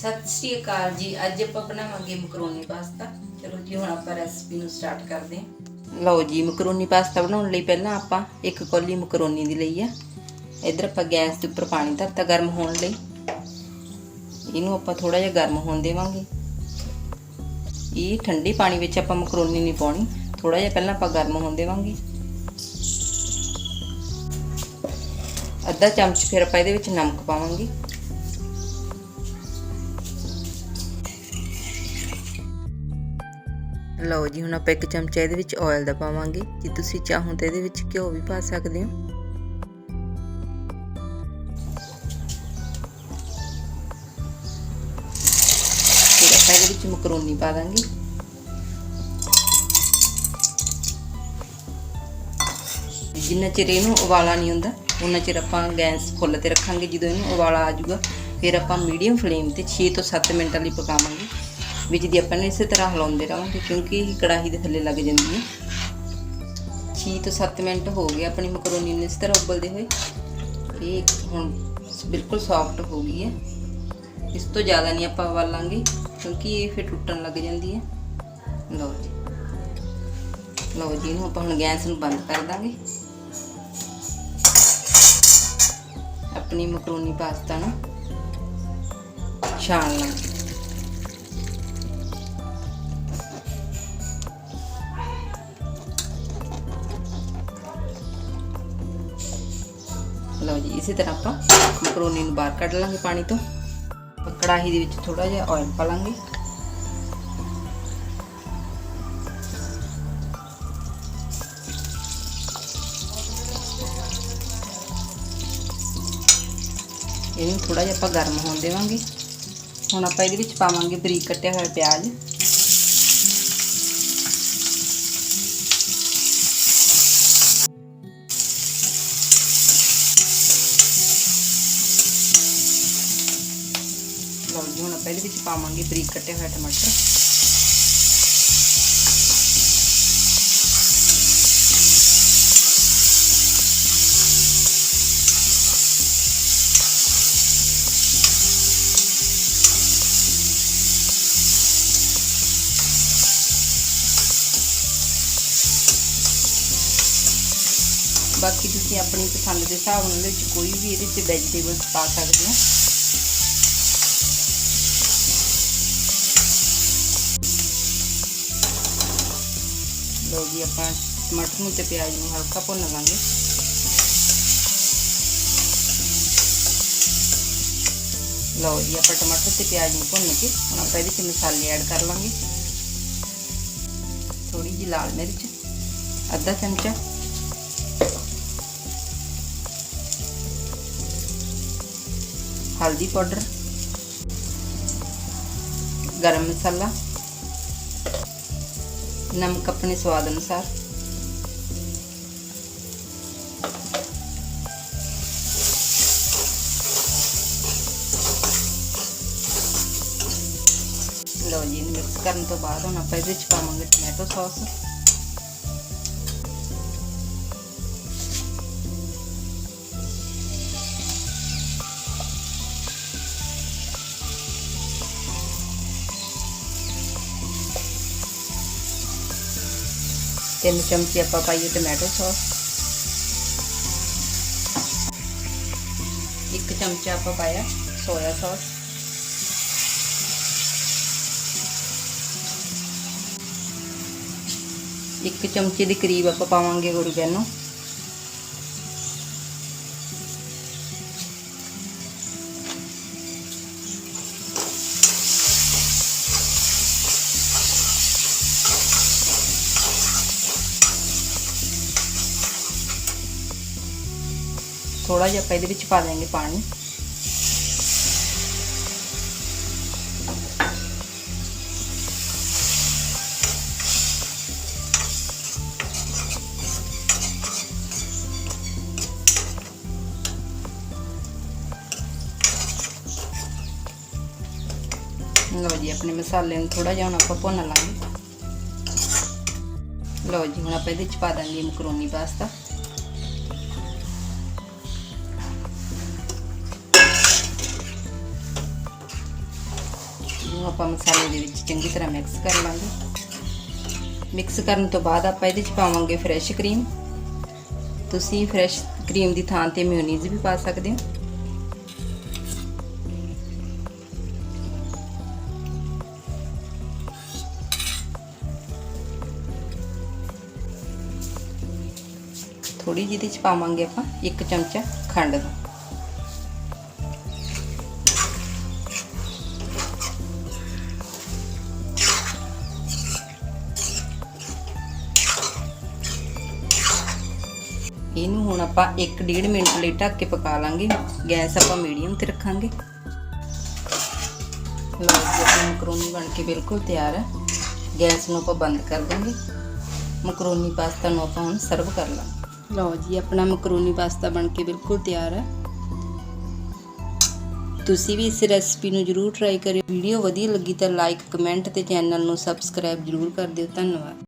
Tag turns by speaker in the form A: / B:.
A: ਸਤਿ ਸ਼੍ਰੀ ਅਕਾਲ ਜੀ। ਅੱਜ ਆਪਾਂ ਬਣਾਵਾਂਗੇ ਮਕਰੋਨੀ ਪਾਸਤਾ। ਚਲੋ ਜੀ, ਹੁਣ ਆਪਾਂ ਰੈਸਪੀ ਨੂੰ ਸਟਾਰਟ ਕਰਦੇ ਹਾਂ। ਲਓ ਜੀ, ਮਕਰੋਨੀ ਪਾਸਤਾ ਬਣਾਉਣ ਲਈ ਪਹਿਲਾਂ ਆਪਾਂ ਇੱਕ ਕੌਲੀ ਮਕਰੋਨੀ ਦੀ ਲਈ ਆ। ਇਧਰ ਆਪਾਂ ਗੈਸ ਦੇ ਉੱਪਰ ਪਾਣੀ ਧਰਤਾ ਗਰਮ ਹੋਣ ਲਈ। ਇਹਨੂੰ ਆਪਾਂ ਥੋੜਾ ਜਿਹਾ ਗਰਮ ਹੋਣ ਦੇਵਾਂਗੇ। ਇਹ ਠੰਡੇ ਪਾਣੀ ਵਿੱਚ ਆਪਾਂ ਮਕਰੋਨੀ ਨਹੀਂ ਪਾਉਣੀ। ਥੋੜਾ ਜਿਹਾ ਪਹਿਲਾਂ ਆਪਾਂ ਗਰਮ ਹੋਣ ਦੇਵਾਂਗੇ। ਅੱਧਾ ਚਮਚ ਫਿਰ ਆਪਾਂ ਇਹਦੇ ਵਿੱਚ ਨਮਕ ਪਾਵਾਂਗੇ। ਲਓ ਜੀ, ਹੁਣ ਆਪਾਂ ਇੱਕ ਚਮਚਾ ਇਹਦੇ ਵਿੱਚ ਆਇਲ ਦਾ ਪਾਵਾਂਗੇ। ਜੇ ਤੁਸੀਂ ਚਾਹੋ ਤਾਂ ਇਹਦੇ ਵਿੱਚ ਘਿਓ ਵੀ ਪਾ ਸਕਦੇ ਹੋ। ਫਿਰ ਆਪਾਂ ਇਹਦੇ ਵਿੱਚ ਮਕਰੋਨੀ ਪਾ ਦਾਂਗੇ। ਜਿੰਨਾ ਚਿਰ ਇਹਨੂੰ ਉਬਾਲਾ ਨਹੀਂ ਹੁੰਦਾ ਉਹਨਾਂ ਚਿਰ ਆਪਾਂ ਗੈਸ ਫੁੱਲ ਤੇ ਰੱਖਾਂਗੇ। ਜਦੋਂ ਇਹਨੂੰ ਉਬਾਲਾ ਆ ਜਾਊਗਾ, ਫਿਰ ਆਪਾਂ ਮੀਡੀਅਮ ਫਲੇਮ ਤੇ 6 ਤੋਂ 7 ਮਿੰਟਾਂ ਲਈ ਪਕਾਵਾਂਗੇ। ਵਿੱਚ ਦੀ ਆਪਾਂ ਨੂੰ ਇਸੇ ਤਰ੍ਹਾਂ ਹਿਲਾਉਂਦੇ ਰਹਾਂਗੇ, ਕਿਉਂਕਿ ਇਹ ਕੜਾਹੀ ਦੇ ਥੱਲੇ ਲੱਗ ਜਾਂਦੀ ਹੈ। 6 ਤੋਂ 7 ਮਿੰਟ ਹੋ ਗਏ ਆਪਣੀ ਮਕਰੋਨੀ ਨੂੰ ਇਸ ਤਰ੍ਹਾਂ ਉਬਲਦੇ ਹੋਏ। ਇਹ ਹੁਣ ਬਿਲਕੁਲ ਸੌਫਟ ਹੋ ਗਈ ਹੈ। ਇਸ ਤੋਂ ਜ਼ਿਆਦਾ ਨਹੀਂ ਆਪਾਂ ਉਬਾਲਾਂਗੇ, ਕਿਉਂਕਿ ਇਹ ਫਿਰ ਟੁੱਟਣ ਲੱਗ ਜਾਂਦੀ ਹੈ। ਲਓ ਜੀ। ਲਓ ਜੀ, ਇਹਨੂੰ ਆਪਾਂ ਹੁਣ ਗੈਸ ਨੂੰ ਬੰਦ ਕਰ ਦਾਂਗੇ। ਆਪਣੀ ਮਕਰੋਨੀ ਪਾਸਤਾ ਨੂੰ ਛਾਣ ਲਾਂਗੇ। ਇਸੇ ਤਰ੍ਹਾਂ ਆਪਾਂ ਮਕਰੋਨੀ ਨੂੰ ਬਾਹਰ ਕੱਢ ਲਾਂਗੇ ਪਾਣੀ ਤੋਂ। ਕੜਾਹੀ ਦੇ ਵਿੱਚ ਥੋੜਾ ਜਿਹਾ ਆਇਲ ਪਾ ਲਾਂਗੇ। ਇਹਨੂੰ ਥੋੜਾ ਜਿਹਾ ਆਪਾਂ ਗਰਮ ਹੋਣ ਦੇਵਾਂਗੇ। ਹੁਣ ਆਪਾਂ ਇਹਦੇ ਵਿੱਚ ਪਾਵਾਂਗੇ ਬਰੀਕ ਕੱਟਿਆ ਹੋਇਆ ਪਿਆਜ਼। ਲਓ ਇਹਦੇ ਵਿੱਚ ਪਾਵਾਂਗੇ ਬਰੀਕ ਕੱਟੇ ਹੋਏ ਟਮਾਟਰ। ਬਾਕੀ ਤੁਸੀਂ ਆਪਣੀ ਪਸੰਦ ਦੇ ਹਿਸਾਬ ਨਾਲ ਵਿੱਚ ਕੋਈ ਵੀ ਇਹਦੇ ਵਿੱਚ ਵੈਜੀਟੇਬਲਸ ਪਾ ਸਕਦੇ ਹੋ। ਲਓ ਜੀ, ਆਪਾਂ ਟਮਾਟਰ ਨੂੰ ਤੇ ਪਿਆਜ਼ ਨੂੰ ਹਲਕਾ ਭੁੰਨ ਲਾਂਗੇ। ਲਓ ਜੀ, ਆਪਾਂ ਟਮਾਟਰ ਤੇ ਪਿਆਜ਼ ਨੂੰ ਭੁੰਨ ਕੇ ਹੁਣ ਆਪਾਂ ਇਹਦੇ ਵਿੱਚ ਮਸਾਲੇ ਐਡ ਕਰ ਲਾਂਗੇ। ਥੋੜੀ ਜਿਹੀ ਲਾਲ ਮਿਰਚ, ਅੱਧਾ ਚਮਚਾ। ਹਲਦੀ ਪਾਊਡਰ। ਗਰਮ ਮਸਾਲਾ। ਨਮਕ ਆਪਣੇ ਸਵਾਦ ਅਨੁਸਾਰ। ਲਓ ਜੀ ਮਿਕਸ ਕਰਨ ਤੋਂ ਬਾਅਦ ਹੁਣ ਆਪਾਂ ਇਹਦੇ ਵਿੱਚ ਪਾਵਾਂਗੇ ਟੋਮੈਟੋ ਸੌਸ ਤਿੰਨ ਚਮਚੇ ਆਪਾਂ ਪਾਈਏ ਟੋਮੈਟੋ ਸੌਸ। ਇੱਕ ਚਮਚਾ ਆਪਾਂ ਪਾਇਆ ਸੋਇਆ ਸੌਸ। ਇੱਕ ਚਮਚੇ ਦੇ ਕਰੀਬ ਆਪਾਂ ਪਾਵਾਂਗੇ ਓਰੀਗੈਨੋ ਥੋੜਾ ਜਿਹਾ ਆਪਾਂ ਇਹਦੇ ਵਿੱਚ ਪਾ ਦਾਂਗੇ ਪਾਣੀ। ਲਓ ਜੀ, ਆਪਣੇ ਮਸਾਲੇ ਨੂੰ ਥੋੜਾ ਜਿਹਾ ਹੁਣ ਆਪਾਂ ਭੁੰਨ ਲਾਂਗੇ। ਲਓ ਜੀ, ਹੁਣ ਆਪਾਂ ਇਹਦੇ ਵਿੱਚ ਪਾ ਦਾਂਗੇ ਮਕਰੋਨੀ ਪਾਸਤਾ। ਇਹਨੂੰ ਆਪਾਂ ਮਸਾਲੇ ਦੇ ਵਿੱਚ ਚੰਗੀ ਤਰ੍ਹਾਂ ਮਿਕਸ ਕਰ ਲਾਂਗੇ। ਮਿਕਸ ਕਰਨ ਤੋਂ ਬਾਅਦ ਆਪਾਂ ਇਹਦੇ ਵਿੱਚ ਪਾਵਾਂਗੇ ਫਰੈਸ਼ ਕਰੀਮ ਤੁਸੀਂ ਫਰੈਸ਼ ਕਰੀਮ ਦੀ ਥਾਂ ਤੇ ਮਿਓਨੀਜ਼ ਵੀ ਪਾ ਸਕਦੇ ਹੋ। ਥੋੜੀ ਜਿਹੀ ਇਹਦੇ ਚ ਪਾਵਾਂਗੇ ਆਪਾਂ ਇੱਕ ਚਮਚਾ ਖੰਡ। ਦਾ ਇਹਨੂੰ ਹੁਣ ਆਪਾਂ 1.5 ਮਿੰਟ ਲਈ ਢੱਕ ਕੇ ਪਕਾ ਲਾਂਗੇ। ਗੈਸ ਆਪਾਂ ਮੀਡੀਅਮ ਤੇ ਰੱਖਾਂਗੇ। ਲਓ ਜੀ, ਆਪਣੀ ਮਕਰੋਨੀ ਬਣ ਕੇ ਬਿਲਕੁਲ ਤਿਆਰ ਹੈ। ਗੈਸ ਨੂੰ ਆਪਾਂ ਬੰਦ ਕਰ ਦਾਂਗੇ ਮਕਰੋਨੀ ਪਾਸਤਾ ਨੂੰ ਆਪਾਂ ਹੁਣ ਸਰਵ ਕਰ ਲਾਂਗੇ। ਲਓ ਜੀ, ਆਪਣਾ ਮਕਰੋਨੀ ਪਾਸਤਾ ਬਣ ਕੇ ਬਿਲਕੁਲ ਤਿਆਰ ਹੈ। ਤੁਸੀਂ ਵੀ ਇਸ ਰੈਸਪੀ ਨੂੰ ਜਰੂਰ ਟਰਾਈ ਕਰਿਓ। ਵੀਡੀਓ ਵਧੀਆ ਲੱਗੀ ਤਾਂ ਲਾਈਕ ਕਮੈਂਟ ਤੇ ਚੈਨਲ ਨੂੰ ਸਬਸਕ੍ਰਾਈਬ ਜਰੂਰ ਕਰ ਦਿਓ। ਧੰਨਵਾਦ।